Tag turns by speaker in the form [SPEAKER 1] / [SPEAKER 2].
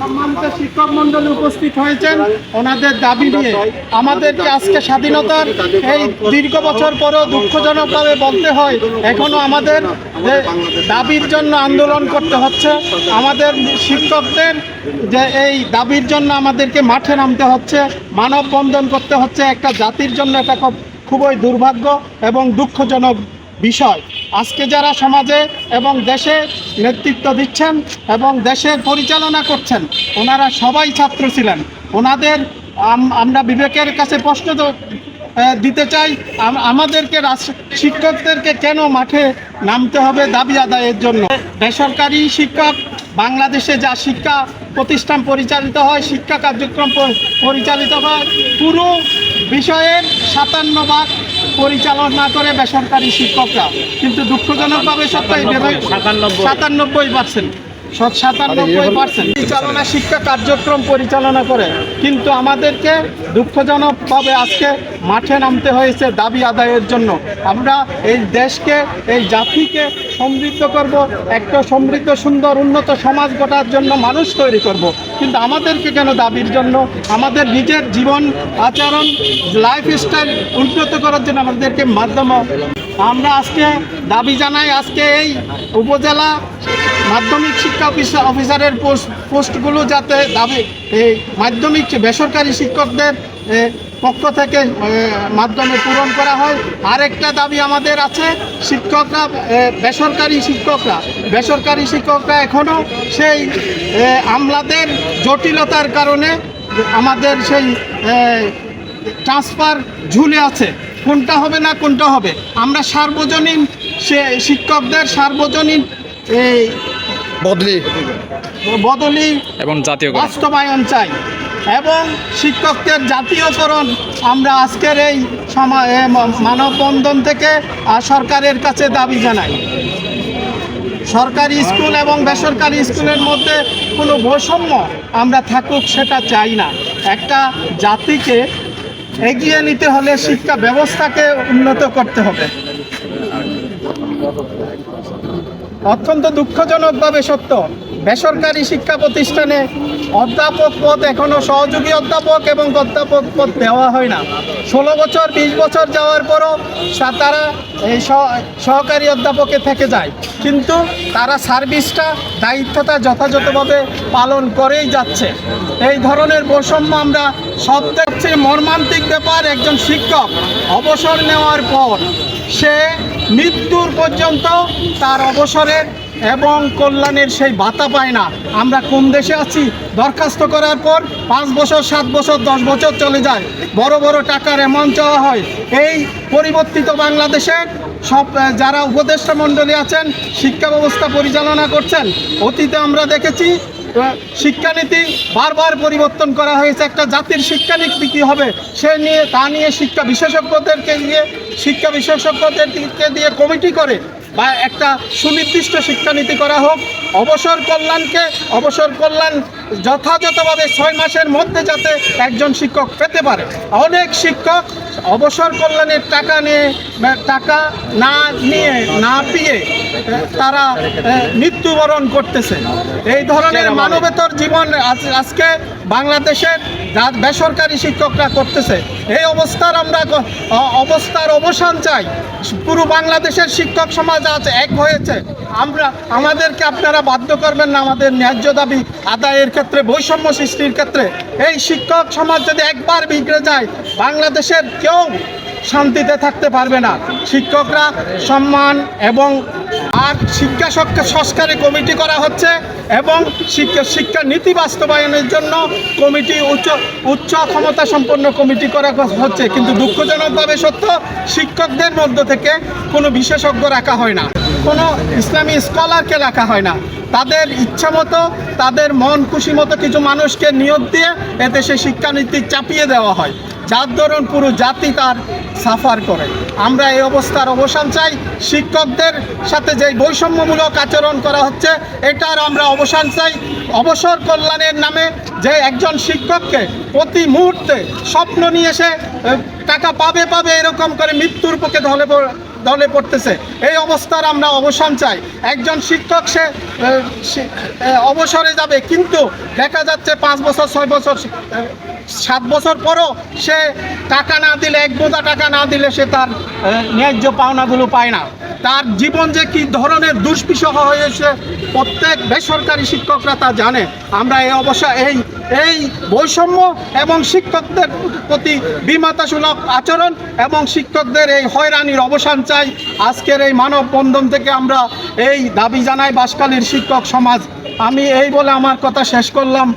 [SPEAKER 1] সম্মানিত শিক্ষক মন্ডলী উপস্থিত হয়েছেন। ওনাদের দাবি নিয়ে আমাদেরকে আজকে স্বাধীনতার এই দীর্ঘ বছর পরেও দুঃখজনকভাবে বলতে হয়, এখনও আমাদের যে দাবির জন্য আন্দোলন করতে হচ্ছে, আমাদের শিক্ষকদের যে এই দাবির জন্য আমাদেরকে মাঠে নামতে হচ্ছে, মানববন্ধন করতে হচ্ছে, একটা জাতির জন্য এটা খুব খুবই দুর্ভাগ্য এবং দুঃখজনক বিষয়। আজকে যারা সমাজে এবং দেশে নেতৃত্ব দিচ্ছেন এবং দেশের পরিচালনা করছেন, ওনারা সবাই ছাত্র ছিলেন। ওনাদের আমরা বিবেকের কাছে প্রশ্ন তো- দিতে চাই আমাদেরকে শিক্ষকদেরকে কেন মাঠে নামতে হবে দাবি আদায়ের জন্য? বেসরকারি শিক্ষক, বাংলাদেশে যা শিক্ষা প্রতিষ্ঠান পরিচালিত হয়, শিক্ষা কার্যক্রম পরিচালিত হয়, পুরো বিষয়ের সাতান্ন ভাগ পরিচালনা করে বেসরকারি শিক্ষকরা। কিন্তু দুঃখজনকভাবে সত্য সাতানব্বই। পার্সেন্ট সাতানব্বই পার্সেন্ট পরিচালনা শিক্ষা কার্যক্রম পরিচালনা করে। কিন্তু আমাদেরকে দুঃখজনকভাবে আজকে মাঠে নামতে হয়েছে দাবি আদায়ের জন্য। আমরা এই দেশকে এই জাতিকে সমৃদ্ধ করব, একটা সমৃদ্ধ, সুন্দর, উন্নত সমাজ গড়ার জন্য মানুষ তৈরি করব। কিন্তু আমাদেরকে কেন দাবির জন্য? আমাদের নিজের জীবন, আচরণ লাইফস্টাইল উন্নত করার জন্য আমাদেরকে মাধ্যম আমরা আজকে দাবি জানাই, আজকে এই উপজেলা মাধ্যমিক শিক্ষা অফিসার অফিসারের পোস্ট পোস্টগুলো যাতে দাবি এই মাধ্যমিক বেসরকারি শিক্ষকদের পক্ষ থেকে মাধ্যমে পূরণ করা হয়। আরেকটা দাবি আমাদের আছে শিক্ষকরা বেসরকারি শিক্ষকরা। বেসরকারি শিক্ষকরা এখনও সেই আমলাদের জটিলতার কারণে আমাদের সেই ট্রান্সফার ঝুলে আছে। কোনটা হবে না কোনটা হবে? আমরা সার্বজনীন সে শিক্ষকদের সার্বজনীন এই
[SPEAKER 2] বদলি।
[SPEAKER 1] বদলি
[SPEAKER 3] এবং জাতীয়
[SPEAKER 1] বাস্তবায়ন চাই। এবং শিক্ষকদের জাতীয়করণ আমরা আজকের এই সমা- মানববন্ধন থেকে সরকারের কাছে দাবি জানাই। সরকারি স্কুল এবং বেসরকারি স্কুলের মধ্যে কোনো বৈষম্য আমরা থাকুক সেটা চাই না। একটা জাতিকে এগিয়ে নিতে হলে শিক্ষা ব্যবস্থাকে উন্নত করতে হবে। অত্যন্ত দুঃখজনকভাবে সত্য। বেসরকারি শিক্ষা প্রতিষ্ঠানে অধ্যাপক পদ এখনও সহযোগী অধ্যাপক এবং অধ্যাপক পদ দেওয়া হয় না। ষোলো বছর, বিশ বছর যাওয়ার পরও তারা এই সহ- সহকারী অধ্যাপকে থেকে যায়। কিন্তু তারা সার্ভিসটা, দায়িত্বটা যথাযথভাবে পালন করেই যাচ্ছে। এই ধরনের বৈষম্য আমরা সব দেখছি। মর্মান্তিক ব্যাপার, একজন শিক্ষক অবসর নেওয়ার পর সে মৃত্যুর পর্যন্ত তার অবসরের এবং কল্যাণের সেই ভাতা পায় না। আমরা কোন দেশে আছি? দরখাস্ত করার পর পাঁচ বছর, সাত বছর, দশ বছর চলে যায়। বড় বড় টাকার অ্যামাউন্ট চাওয়া হয়। এই পরিবর্তিত বাংলাদেশে সব যারা উপদেষ্টা মণ্ডলী আছেন, শিক্ষা ব্যবস্থা পরিচালনা করছেন, অতীতে আমরা দেখেছি শিক্ষানীতি বারবার পরিবর্তন করা হয়েছে। একটা জাতির শিক্ষানীতি কী হবে, সে নিয়ে, তা নিয়ে শিক্ষা বিশেষজ্ঞদেরকে দিয়ে শিক্ষা বিশেষজ্ঞদেরকে দিয়ে কমিটি করে বা একটা সুনির্দিষ্ট শিক্ষানীতি করা হোক। অবসর কল্যাণকে, অবসর কল্যাণ যথাযথভাবে ছয় মাসের মধ্যে যাতে একজন শিক্ষক পেতে পারে। অনেক শিক্ষক অবসর কল্যাণের টাকা নিয়ে টাকা না নিয়ে না পেয়ে তারা মৃত্যুবরণ করতেছে। এই ধরনের মানবেতর জীবন আজ- আজকে বাংলাদেশের বেসরকারি শিক্ষকরা করতেছে। এই অবস্থার আমরা অবস্থার অবসান চাই। পুরো বাংলাদেশের শিক্ষক সমাজ আজ এক হয়েছে। আমরা আমাদেরকে আপনারা বাধ্য করবেন না আমাদের ন্যায্য দাবি আদায়ের ক্ষেত্রে বৈষম্য সৃষ্টির ক্ষেত্রে। এই শিক্ষক সমাজ যদি একবার বিগড়ে যায় বাংলাদেশের কেউ শান্তিতে থাকতে পারবে না। শিক্ষকরা সম্মান এবং আর শিক্ষা সক- সংস্কারে কমিটি করা হচ্ছে এবং শিক্ষা শিক্ষা নীতি বাস্তবায়নের জন্য কমিটি উচ্চ উচ্চ ক্ষমতা সম্পন্ন কমিটি করা হচ্ছে। কিন্তু দুঃখজনকভাবে সত্য, শিক্ষকদের মধ্য থেকে কোনো বিশেষজ্ঞ রাখা হয় না। কোনো ইসলামী স্কলারকে রাখা হয় না। তাদের ইচ্ছা মতো, তাদের মন খুশি মতো কিছু মানুষকে নিয়োগ দিয়ে এতে সে শিক্ষানীতি চাপিয়ে দেওয়া হয়। যার দরুন পুরো জাতি তার সাফার করে। আমরা এই অবস্থার অবসান চাই। শিক্ষকদের সাথে যে বৈষম্যমূলক আচরণ করা হচ্ছে, এটার আমরা অবসান চাই। অবসর কল্যাণের নামে যে একজন শিক্ষককে প্রতি মুহূর্তে স্বপ্ন নিয়ে এসে টাকা পাবে পাবে এরকম করে মৃত্যুর পক্ষে পড়- দলে পড়তেছে। এই অবস্থার আমরা অবসান চাই। একজন শিক্ষক সে অবসরে যাবে, কিন্তু দেখা যাচ্ছে পাঁচ বছর, ছয় বছর সাত বছর পরও সে টাকা না দিলে, এক বোঝা টাকা না দিলে সে তার ন্যায্য পাওনাগুলো পায় না। তার জীবন যে কি ধরনের দুষ্বিষহ হয়েছে, প্রত্যেক বেসরকারি শিক্ষকরা তা জানে। আমরা এই অবসা এই এই বৈষম্য এবং শিক্ষকদের প্রতি বিমাতাসুলভ আচরণ এবং শিক্ষকদের এই হয়রানির অবসান চাই। আজকের এই মানববন্ধন থেকে আমরা এই দাবি জানাই বাসকালীর শিক্ষক সমাজ। আমি এই বলে আমার কথা শেষ করলাম।